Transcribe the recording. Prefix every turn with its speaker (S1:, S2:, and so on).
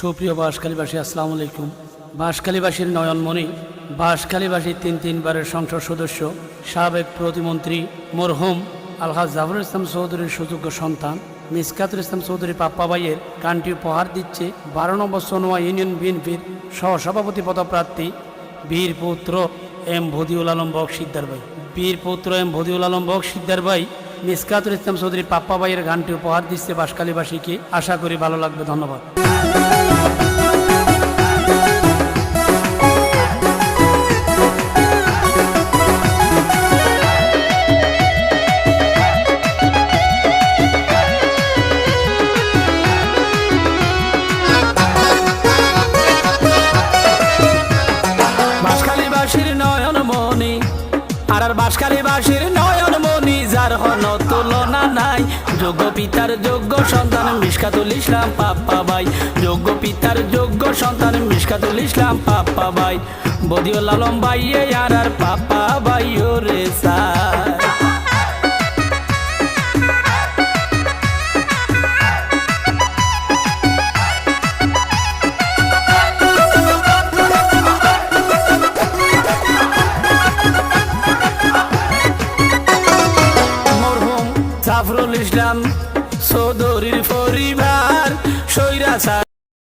S1: সুপ্রিয় বাঁশখালীবাসী, আসসালামু আলাইকুম। বাঁশখালীবাসীর নয়নমণি, বাঁশখালীবাসীর তিন তিনবারের সংসদ সদস্য, সাবেক প্রতিমন্ত্রী মরহুম আলহাজ জাফরুল ইসলাম চৌধুরীর সুযোগ্য সন্তান, মিসকাতুল ইসলাম চৌধুরী পাপ্পা পাপ্পাবাইয়ের গানটি উপহার দিচ্ছে বারো নম্বর সোনোয়া ইউনিয়ন বিএনপির সহসভাপতি পদপ্রার্থী বীর পুত্র এম ভদিউল আলম বক সিদ্দার ভাই বীর পুত্র এম ভদিউল আলম বক সিদ্দার ভাই মিসকাতুল ইসলাম চৌধুরী পাপ্পা ভাইয়ের গানটি উপহার দিচ্ছে বাসকালীবাসীকে আশা করি ভালো লাগবে, ধন্যবাদ। বাসকালীবাসীর নয়ন মনি আর বাসকালীবাসীর নয়ন মনি যার হন পিতার যোগ্য সন্তান মিসকাতুল ইসলাম পাপ্পা ভাই। যোগ্য পিতার যোগ্য সন্তান মিসকাতুল ইসলাম পাপ্পা ভাই। বদিউল আলম ভাই আর আর পাপ্পা ভাই রে সাই মরহুম, জাফরুল চৌধুরীর পরিবার সৈরা